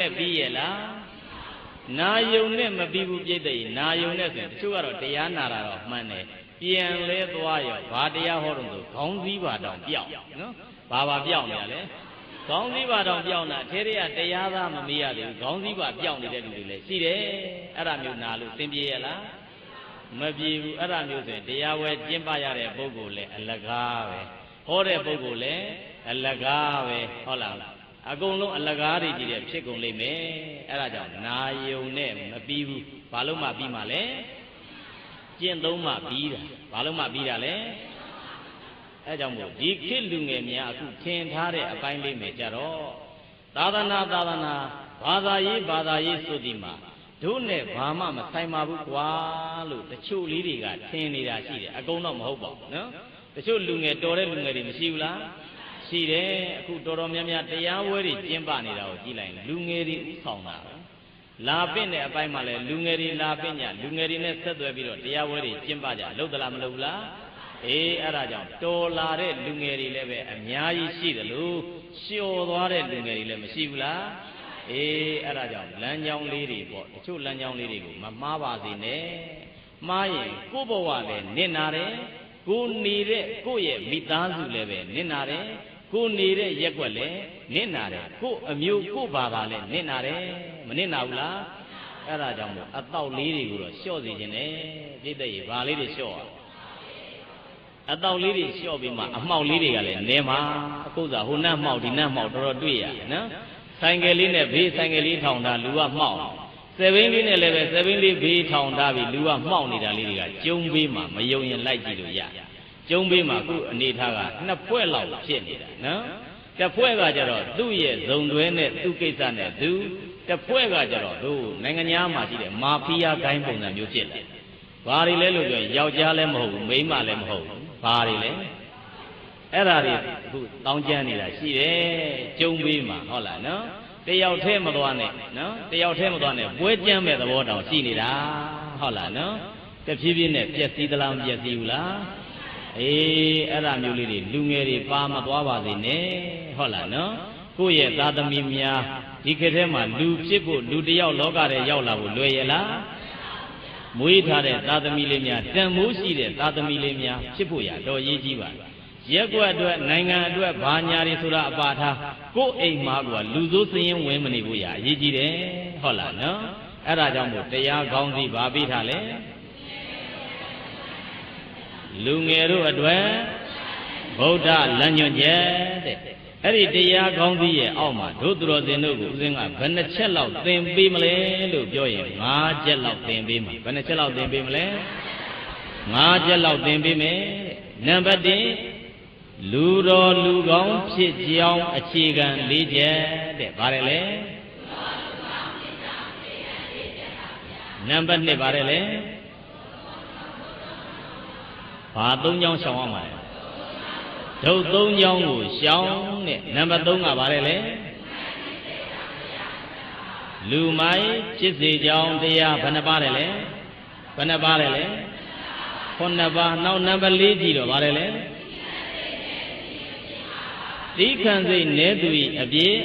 နဲ့ပြီးရဲ့လားနာယုံနဲ့မပြီးဘူးပြိတ္တိနာယုံနဲ့ဆိုရင်တချို့ကတော့တရားနာတာတော့မှန်တယ်ပြန်လဲသွားရောဘာတရားဟောတော့ဆိုခေါင်းစည်းပါတောင်ပြောက်နော်ဘာဘာပြောက်နေရလဲခေါင်းစည်းပါတောင်ပြောက်တာထဲထဲကတရားသားမမေးရသေးဘူးခေါင်းစည်းပါပြောက်နေတဲ့လူတွေလည်းရှိတယ်အဲ့ဒါမျိုးနာလို့သင်ပြေရလားမပြေဘူးအဲ့ဒါမျိုးဆိုရင်တရားဝဲကျင့်ပရတဲ့ပုဂ္ဂိုလ်လည်းအလကားပဲဟောတဲ့ပုဂ္ဂိုလ်လည်းအလကားပဲဟုတ်လား အကုန်လုံးအလကားတွေကြီးတဲ့ဖြစ်ကုန်လိမ့်မယ်အဲ့ဒါကြောင့်နာယုံနဲ့မပြီးဘူးဘာလို့မှပြီးမှလဲကျင့်သုံးမှပြီးတာဘာလို့မှပြီးတာလဲအဲကြောင့်မို့ဒီခေတ်လူငယ်များအခုထင်ထားတဲ့အပိုင်းလေးမယ်ကြတော့သာသနာသာသနာဘာသာရေးဘာသာရေးဆိုဒီမှာတို့နဲ့ဘာမှမဆိုင်ပါဘူးကွာလို့တချို့လေးတွေကထင်နေတာရှိတယ်အကုန်တော့မဟုတ်ပါဘူးနော်တချို့လူငယ်တော်တဲ့လူငယ်တွေမရှိဘူးလား ရှိတယ်အခုတော်တော်များများတရားဝဲတွေကျင်းပနေတာကိုကြည့်လိုက်လူငယ်တွေဥဆောင်တာလာပင့်တဲ့အပိုင်းမှာလဲလူငယ်တွေလာပင့်ကြလူငယ်တွေနဲ့ဆက်သွယ်ပြီးတော့တရားဝဲတွေကျင်းပကြလှုပ်သလားမလှုပ်ဘူးလားအေးအဲ့ဒါကြောင့်တော်လာတဲ့လူငယ်တွေလည်းပဲအများကြီးရှိတယ်လို့လျှော်သွားတဲ့လူငယ်တွေလည်းမရှိဘူးလားအေးအဲ့ဒါကြောင့်လမ်းကြောင်းလေးတွေပေါ့တချို့လမ်းကြောင်းလေးတွေကိုမမှားပါစေနဲ့မှားရင်ကိုယ့်ဘဝလည်းနစ်နာတယ်ကိုနေတဲ့ကိုယ့်ရဲ့မိသားစုလည်းပဲနစ်နာတယ် ကိုနေတဲ့ရက်ွက်လည်းနစ်နာတယ်ကိုအမျိုးကိုဘာသာလည်းနစ်နာတယ်မနစ်နာဘူးလားအဲ့ဒါကြောင့်မို့အတော့လေးတွေကိုတော့လျှော့စေခြင်းနဲ့ပြိတ္တရေဘာလေးတွေလျှော့ရအတော့လေးတွေလျှော့ပြီးမှအမှောက်လေးတွေကလည်းနဲမှာအခုစားဟိုနတ်မှောက်ဒီနတ်မှောက်တော်တော်တွေ့ရနော်ဆိုင်ကယ်လေးနဲ့ဘေးဆိုင်ကယ်လေးထောင်တာလူကမှောက်ဆယ်ဘင်းလေးနဲ့လည်းပဲဆယ်ဘင်းလေးဘေးထောင်ထားပြီးလူကမှောက်နေတာလေးတွေကကျုံဘေးမှာမယုံရင်လိုက်ကြည့်လို့ရ ကျုံဘေးမှာခုအနေထားကနှစ်ဖွဲ့လောက်ဖြစ်နေတာနော်တစ်ဖွဲ့ကကြတော့သူ့ရဲ့ဇုံတွဲနဲ့သူ့ကိစ္စနဲ့သူတစ်ဖွဲ့ကကြတော့တို့နိုင်ငံသားမှာရှိတဲ့မာဖီးယားဂိုင်းပုံစံမျိုးဖြစ်တယ်ဘာတွေလဲလို့ပြောရင်ယောက်ျားလည်းမဟုတ်ဘူးမိန်းမလည်းမဟုတ်ဘူးဘာတွေလဲအဲ့ဒါတွေအခုတောင်းကျမ်းနေတာရှိတယ်ကျုံဘေးမှာဟုတ်လားနော်တယောက်တည်းမသွားနဲ့နော်တယောက်တည်းမသွားနဲ့ပွဲကျမ်းမဲ့သဘောတောင်ရှိနေတာဟုတ်လားနော်တဖြည်းဖြည်းနဲ့ပျက်စီးသလားမပျက်စီးဘူးလား အေးအဲ့ဒါမျိုးလေးတွေလူငယ်တွေပါမသွားပါစေနဲ့ဟုတ်လားနော်ကိုယ့်ရဲ့သားသမီးများဒီခေတ်ထဲမှာလူဖြစ်ဖို့လူတယောက်လောကထဲရောက်လာဖို့လွယ်ရလားမွေးထားတဲ့သားသမီးလေးများတန်မိုးရှိတဲ့သားသမီးလေးများဖြစ်ဖို့ရတော့ရေးကြီးပါရက်ွက်အတွက်နိုင်ငံအတွက်ဘာညာတွေဆိုတာအပါထားကိုယ့်အိမ်မှာကလူစိုးစရင်ဝင်မနေဘူးရအရေးကြီးတယ်ဟုတ်လားနော်အဲ့ဒါကြောင့်မို့တရားကောင်းစီဘာပြီးထားလဲ လူငယ်တို့အတွက်ဗုဒ္ဓလမ်းညွှန်ချက်တဲ့အဲ့ဒီတရားကောင်းကြီးရဲ့အောက်မှာတို့သူတော်စင်တို့ကိုဦးစင်းကဘယ်နှချက်လောက်သင်ပေးမလဲလို့ပြောရင်၅ချက်လောက်သင်ပေးမှာဘယ်နှချက်လောက်သင်ပေးမလဲ၅ချက်လောက်သင်ပေးမယ်နံပါတ်1လူတော်လူကောင်းဖြစ်ကြောင်းအခြေခံ၄ချက်တဲ့ဗါတယ်လေနံပါတ်2ဗါတယ်လေ ဘာ၃ချောင်းရှောင်ရမှာလဲဒုတ်၃ချောင်းကိုရှောင်တဲ့နံပါတ်3ကဘာလဲလဲလူမိုင်းဖြစ်စေကြောင်းတရားဘယ်နှပါးလဲလဲဘယ်နှပါးလဲလဲခုနှစ်ပါးနောက်နံပါတ်4ကြည့်တော့ဘာလဲလဲသီးခံစိတ်နဲသူဤအပြည့်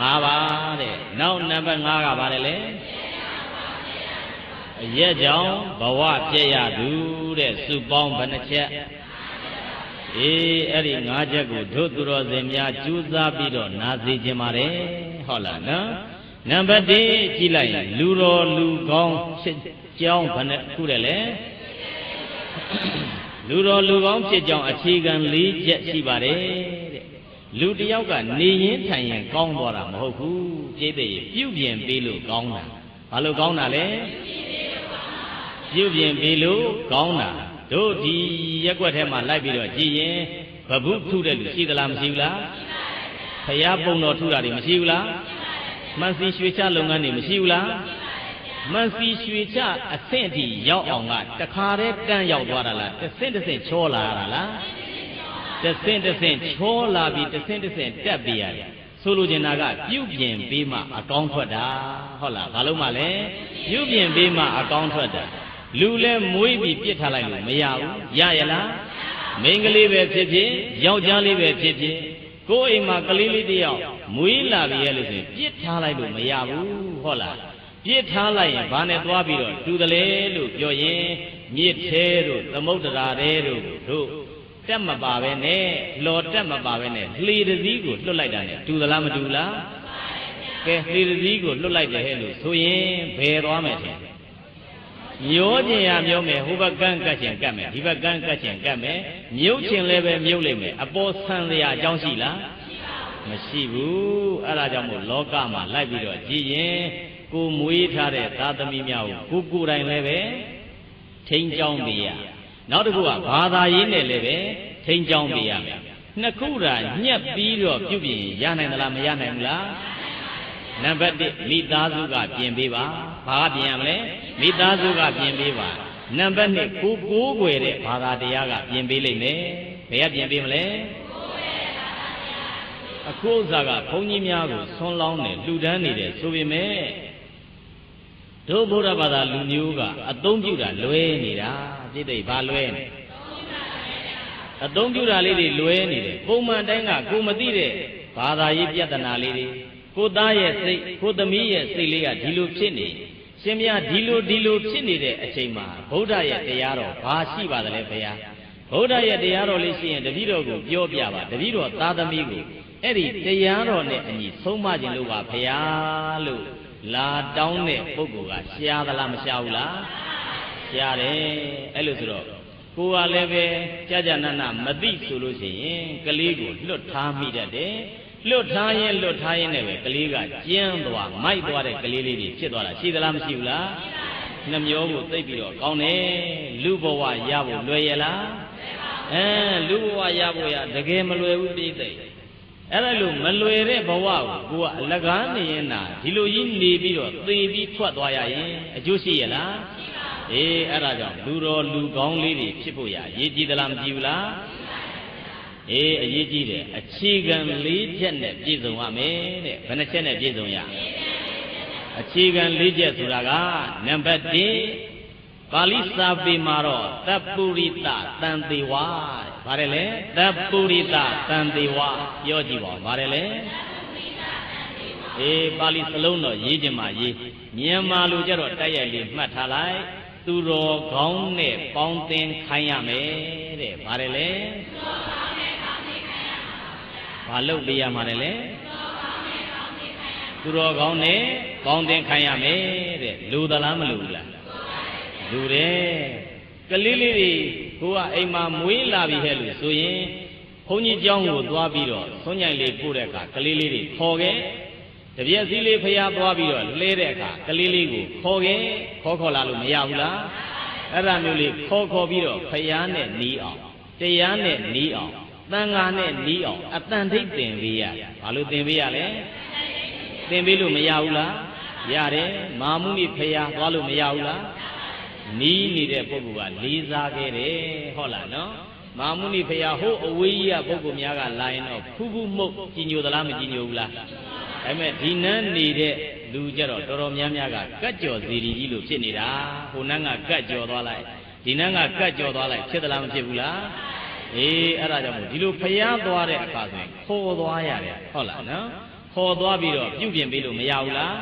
၅ပါးတဲ့နောက်နံပါတ်5ကဘာလဲလဲ အရက်ကြောင့်ဘဝပြည့်ရသူတဲ့စုပေါင်းဘယ်နှချက်အေးအဲ့ဒီ၅ချက်ကိုတို့သူတော်စင်များကြိုးစားပြီးတော့နာစေခြင်းပါတယ်ဟုတ်လားနော်နံပါတ်1ကြည့်လိုက်လူတော်လူကောင်းဖြစ်ကြောင်းဘယ်နှခုတယ်လဲလူတော်လူကောင်းဖြစ်ကြောင်းအခြေခံ၄ချက်ရှိပါတယ်တဲ့လူတယောက်ကနေရင်ထိုင်ရင်ကောင်းသွားတာမဟုတ်ဘူးပြည့်တဲ့ပြုပြင်ပေးလို့ကောင်းတာဘာလို့ကောင်းတာလဲ ပြုပြင်ပေးလို့ကောင်းတာတို့ဒီရက်ွက်ထဲမှာလိုက်ပြီးတော့ကြည်ရင်ဘဘုထုတဲ့လူရှိသလားမရှိဘူးလားဖရာပုံတော်ထုတာတွေမရှိဘူးလားမန်စီရွှေချလုပ်ငန်းတွေမရှိဘူးလားမန်စီရွှေချအဆင့်အထိရောက်အောင်ကတခါတည်းတန်းရောက်သွားတာလားတစ်ဆင့်တစ်ဆင့်ချောလာရတာလားတစ်ဆင့်တစ်ဆင့်ချောလာပြီးတစ်ဆင့်တစ်ဆင့်တက်ပြရတယ်ဆိုလိုချင်တာကပြုပြင်ပေးမှအကောင်းထွက်တာဟုတ်လားဘာလို့မှလဲပြုပြင်ပေးမှအကောင်းထွက်တာ လူလဲမွေးပြီးပြစ်ထားလိုက်လို့မရဘူးရရလားမိန်းကလေးပဲဖြစ်ဖြစ်ယောက်ျားလေးပဲဖြစ်ဖြစ်ကိုယ်အိမ်မှာကလေးလေးတယောက်မွေးလာပြီရဲ့လို့ဆိုရင်ပြစ်ထားလိုက်လို့မရဘူးဟုတ်လားပြစ်ထားလိုက်ရင်ဘာနဲ့သွားပြီးတော့တူတယ်လေလို့ပြောရင်မြစ်သေးတို့သမုဒ္ဒရာတဲတို့တို့တက်မပါပဲနဲ့လော်တက်မပါပဲနဲ့လှေတစည်းကိုလွတ်လိုက်တာနဲ့တူသလားမတူလားကဲလှေတစည်းကိုလွတ်လိုက်တယ်ဟဲ့လို့ဆိုရင်ဘယ်သွားမယ်ထင် မျောကျင်ရမျောမယ်ဟိုဘက်ကန်းကတ်ချင်ကတ်မယ်ဒီဘက်ကန်းကတ်ချင်ကတ်မယ်မြုပ်ချင်လည်းပဲမြုပ်လိမ့်မယ်အပေါ်ဆန်းစရာအကြောင်းရှိလားမရှိဘူးအဲ့ဒါကြောင့်မို့လောကမှာလိုက်ပြီးတော့ကြည်ရင်ကိုမွေးထားတဲ့သာသမီများကိုကိုကိုယ်တိုင်လည်းပဲထိန်းချောင်းပေးရနောက်တစ်ခုကဘာသာရေးနဲ့လည်းပဲထိန်းချောင်းပေးရမယ်နှစ်ခုတာညှက်ပြီးတော့ပြုပြင်ရနိုင်သလားမရနိုင်ဘူးလား နံပါတ်1မိသားစုကပြင်ပေးပါဘာကပြင်ရမလဲမိသားစုကပြင်ပေးပါနံပါတ်2ကိုကိုးကွယ်တဲ့ဘာသာတရားကပြင်ပေးလိမ့်မယ်ဘယ်ကပြင်ပေးမလဲအခုဥစ္စာကဘုန်းကြီးများကိုဆွန်းလောင်းတယ်လှူဒန်းနေတယ်ဆိုပေမဲ့တို့ဗုဒ္ဓဘာသာလူမျိုးကအသုံးပြုတာလွဲနေတာပြိတ္တိဘာလွဲနေအသုံးပြုတာလေးတွေလွဲနေတယ်ပုံမှန်တိုင်းကကိုမသိတဲ့ဘာသာရေးပြဿနာလေးတွေ ကိုသားရဲ့စိတ်ကိုသမီးရဲ့စိတ်လေးကဒီလိုဖြစ်နေရှင်မြတ်ဒီလိုဒီလိုဖြစ်နေတဲ့အချိန်မှာဗုဒ္ဓရဲ့တရားတော်ဘာရှိပါသလဲဘုရားဗုဒ္ဓရဲ့တရားတော်လေးရှိရင်တပည့်တော်ကိုပြောပြပါတပည့်တော်သားသမီးကိုအဲ့ဒီတရားတော်နဲ့အညီဆုံးမခြင်းလို့ပါဘုရားလို့လာတောင်းတဲ့ပုဂ္ဂိုလ်ကရှားသလားမရှားဘူးလားရှားတယ်အဲ့လိုဆိုတော့ကိုယ်ကလည်းပဲကြာကြာနာနာမသိဆိုလို့ရှိရင်ကလေးကိုလွတ်ထားမိတတ်တယ် လွတ်ထားရင်လွတ်ထားရင်လည်းပဲကလေးကကျန်းသွားမိုက်သွားတဲ့ကလေးလေးတွေဖြစ်သွားတာရှိသလားမရှိဘူးလားနှမျောကိုသိပ်ပြီးတော့ကောင်းတယ်လူဘဝရဖို့လွယ်ရလားအဲလူဘဝရဖို့ရတကယ်မလွယ်ဘူးပြိသိအဲ့ဒါလို့မလွယ်တဲ့ဘဝကိုကိုကအလကားနေရင်နာဒီလိုကြီးနေပြီးတော့သေပြီးထွက်သွားရရင်အကျိုးရှိရလားအေးအဲ့ဒါကြောင့်လူတော်လူကောင်းလေးတွေဖြစ်ဖို့ရအရေးကြီးသလားမကြည့်ဘူးလား အေးအရေးကြီးတယ်အခြေခံ၄ချက်နဲ့ပြည့်စုံရမယ်တဲ့ဘယ်နှချက်နဲ့ပြည့်စုံရအခြေခံ၄ချက်ဆိုတာကနံပါတ်1ပါဠိစာပေမှာတော့တပ္ပုရိတတန်သေးဝါဗါတယ်လေတပ္ပုရိတတန်သေးဝါပြောကြည့်ပါဗါတယ်လေအေးပါဠိစလုံးတော့ရေးခြင်းမှာရေးမြန်မာလိုကြတော့တိုက်ရိုက်လေးမှတ်ထားလိုက်သူတော်ကောင်းနဲ့ပေါင်းသင်ခိုင်းရမယ်တဲ့ဗါတယ်လေ ဘာလုပ်ပေးရမှာလဲလေသူတော်ကောင်းနဲ့ပေါင်းသင်ခိုင်းရမယ်တဲ့လူသလားမလူဘူးလားလူတယ်ကလေးလေးတွေကိုကအိမ်မှာမွေးလာပြီဟဲ့လို့ဆိုရင်ဘုန်းကြီးเจ้าကိုသွားပြီးတော့ဆွညိုင်လေးပို့တဲ့အခါကလေးလေးတွေခေါ်ခဲ့တပြက်စီးလေးဖျားသွားပြီးတော့လဲတဲ့အခါကလေးလေးကိုခေါ်ခဲ့ခေါ်ခေါ်လာလို့မရဘူးလားအဲ့ဒါမျိုးလေးခေါ်ခေါ်ပြီးတော့ဖျားနဲ့နီးအောင်တရားနဲ့နီးအောင် တန်ဃာနဲ့နီးအောင်အတန်ထိတ်သင်ပေးရဘာလို့သင်ပေးရလဲသင်ပေးလို့မရဘူးလားရတယ်မာမှုနိဖျားသွားလို့မရဘူးလားနီးနေတဲ့ပုဂ္ဂိုလ်ကလေးစားခဲ့တယ်ဟုတ်လားနော်မာမုနိဖရာဟိုအဝေးကြီးကပုဂ္ဂိုလ်များကလာရင်တော့ဖူးဖူးမှုတ်ကြည်ညိုသလားမကြည်ညိုဘူးလားဒါပေမဲ့ဒီနန်းနေတဲ့လူကြတော့တော်တော်များများကကတ်ကြော်စီရီကြီးလို့ဖြစ်နေတာဟိုနန်းကကတ်ကြော်သွားလိုက်ဒီနန်းကကတ်ကြော်သွားလိုက်ဖြစ်သလားမဖြစ်ဘူးလား အေးအဲ့ဒါကြောင့်မို့ဒီလိုဖျားသွားတဲ့အခါဆိုရင်ခေါ်သွားရတယ်ဟုတ်လားနော်ခေါ်သွားပြီးတော့ပြုပြင်ပေးလို့မရဘူးလား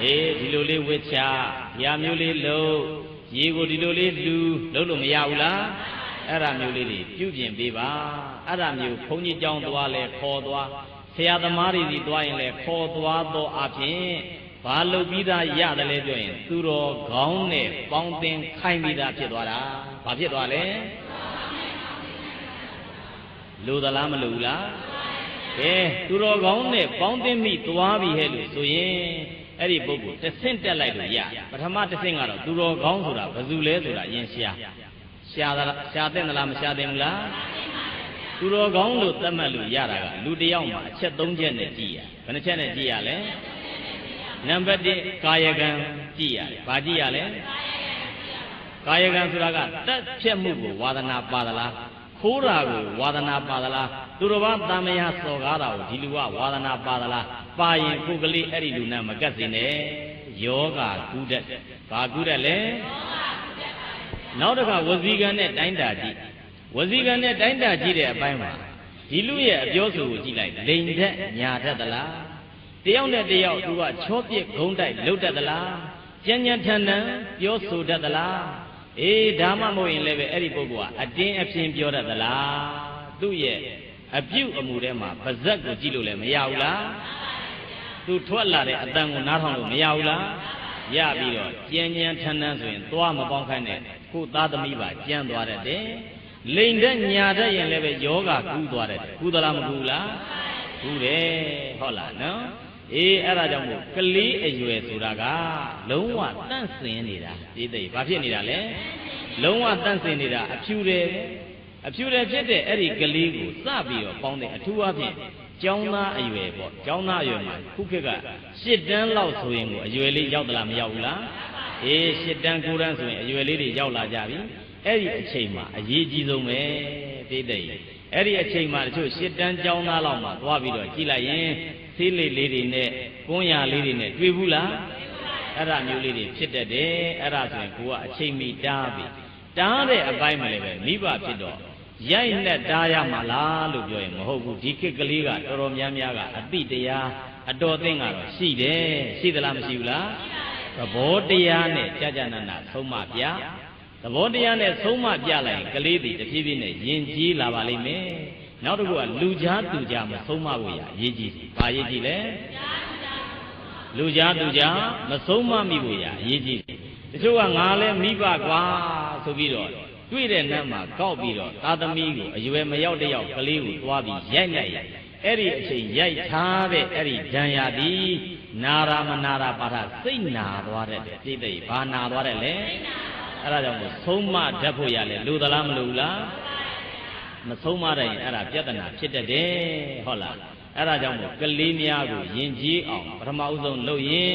အေးဒီလိုလေးဝစ်ချရာမျိုးလေးလုံးရေကိုဒီလိုလေးလူလုံးလို့မရဘူးလားအဲ့ဒါမျိုးလေးတွေပြုပြင်ပေးပါအဲ့ဒါမျိုးဘုန်းကြီးကြောင်းသွားလဲခေါ်သွားဆရာသမားတွေစီသွားရင်လဲခေါ်သွားတော့အပြင်ဘာလုပ်ပြီးသားရတယ်လဲပြောရင် သူတော်ကောင်းနဲ့ပေါင်းသင်ခိုင်းပြီးသားဖြစ်သွားတာဘာဖြစ်သွားလဲ လူသလားမလူဘူးလားကဲသူတော်ကောင်းနဲ့ပေါင်းသိမိသွားပြီဟဲ့လို့ဆိုရင်အဲ့ဒီပုဂ္ဂိုလ်တစ်ဆင့်တက်လိုက်လို့ရပထမတစ်ဆင့်ကတော့သူတော်ကောင်းဆိုတာဘယ်သူလဲဆိုတာယင်ရှာရှာသလားရှာတဲ့သလားမရှာတဲ့ဘူးလားသူတော်ကောင်းလို့သတ်မှတ်လို့ရတာကလူတစ်ယောက်မှာအချက်၃ချက်နဲ့ကြည့်ရဘယ်နှချက်နဲ့ကြည့်ရလဲနံပါတ်1ကာယကံကြည့်ရတယ်ဘာကြည့်ရလဲကာယကံဆိုတာကတက်ဖြတ်မှုကိုဝါဒနာပါသလား ခိုးတာကိုဝါဒနာပါသလားသူတော်ဘာတမယစော်ကားတာကိုဒီလူကဝါဒနာပါသလားပါရင်ကိုယ်ကလေးအဲ့ဒီလူနဲ့မကတ်စင်နဲ့ယောဂကုဒတ်ဘာကုဒတ်လဲနောက်တစ်ခါဝစီကံနဲ့တိုင်းတာကြည့်ဝစီကံနဲ့တိုင်းတာကြည့်တဲ့အပိုင်းမှာဒီလူရဲ့အပြောဆိုကိုကြည့်လိုက်လိန်တဲ့ညာတတ်သလားတယောက်နဲ့တယောက်သူကချောပြစ်ဂုံးတိုက်လှုပ်တတ်သလားကြံ့ကြံ့ထန်ထန်ပြောဆိုတတ်သလား အေးဒါမှမဟုတ်ရင်လည်းပဲအဲ့ဒီပုဂ္ဂိုလ်ကအတင်းအဖျင်းပြောတတ်သလားသူ့ရဲ့အပြုတ်အမူထဲမှာပါဇက်ကိုကြည့်လို့လည်းမရဘူးလားသူထွက်လာတဲ့အတန်ကိုနားထောင်လို့မရဘူးလားရပြီးတော့ကြံ့ကြံ့ထန်ထန်ဆိုရင်သွားမပေါင်းခိုင်းနဲ့ကိုသားသမီးပါကြမ်းသွားတတ်တယ်လိန်တဲ့ညာတဲ့ရင်လည်းပဲယောဂကူးသွားတယ်ကူးသလားမကူးလားကူးတယ်ဟုတ်လားနော် အေးအဲ့ဒါကြောင့်မို့ကလေးအရွယ်ဆိုတာကလုံးဝတန့်စင်နေတာဒီသိဘာဖြစ်နေတာလဲလုံးဝတန့်စင်နေတာအဖြူတယ်အဖြူတယ်ဖြစ်တဲ့အဲ့ဒီကလေးကိုစပြီးတော့ပေါင်းတဲ့အထူးအဖြင့်ကျောင်းသားအရွယ်ပေါ့ကျောင်းသားအရွယ်မှာခုခေတ်ကရှစ်တန်းလောက်ဆိုရင်ကိုအရွယ်လေးရောက်သလားမရောက်ဘူးလားအေးရှစ်တန်းကိုတန်းဆိုရင်အရွယ်လေးတွေရောက်လာကြပြီအဲ့ဒီအချိန်မှာအရေးကြီးဆုံးပဲသိတဲ့အဲ့ဒီအချိန်မှာတချို့ရှစ်တန်းကျောင်းသားလောက်မှာသွားပြီးတော့ကြည်လိုက်ရင် သေးလေးလေးတွေနဲ့ကွန်းရလေးတွေနဲ့တွေ့ဘူးလားအဲ့ဒါမျိုးလေးတွေဖြစ်တတ်တယ်အဲ့ဒါဆိုရင်ကိုကအချိန်မီတားပြီတားတဲ့အပိုင်းမှာလည်းပဲမိဘဖြစ်တော့ရိုက်နဲ့တားရမှာလားလို့ပြောရင်မဟုတ်ဘူးဒီခေတ်ကလေးကတော်တော်များများကအတိတရားအတော်သိင်ကတော့ရှိတယ်ရှိသလားမရှိဘူးလားသဘောတရားနဲ့ကြာကြာနာနာသုံးမပြသဘောတရားနဲ့သုံးမပြလိုက်ရင်ကလေးတွေတဖြည်းဖြည်းနဲ့ယဉ်ကျေးလာပါလိမ့်မယ် နောက်တစ်ခုကလူကြားသူကြားမဆုံးမဖို့ရအရေးကြီးတယ်။ဘာအရေးကြီးလဲ။လူကြားသူကြားမဆုံးမမိဖို့ရအရေးကြီးတယ်။တချို့ကငါလဲမိဘကွာဆိုပြီးတော့တွေ့တဲ့နတ်မှာကောက်ပြီးတော့သာသမီကိုအရွယ်မရောက်တဲ့ယောက်ကလေးကိုသွားပြီးရိုက်လိုက်အဲ့ဒီအချိန်ရိုက်ထားတဲ့အဲ့ဒီဒဏ်ရာဒီနာရာမနာရာပါထစိတ်နာသွားတဲ့ပြိသိဘာနာသွားတဲ့လဲအဲ့ဒါကြောင့်မို့ဆုံးမတတ်ဖို့ရလဲလူသလားမလူလား မဆုံးမတဲ့ရင်အဲ့ဒါပြဿနာဖြစ်တတ်တယ်ဟုတ်လားအဲ့ဒါကြောင့်မို့ကလေးများကိုယဉ်ကျေးအောင်ပထမဦးဆုံးလုပ်ရင်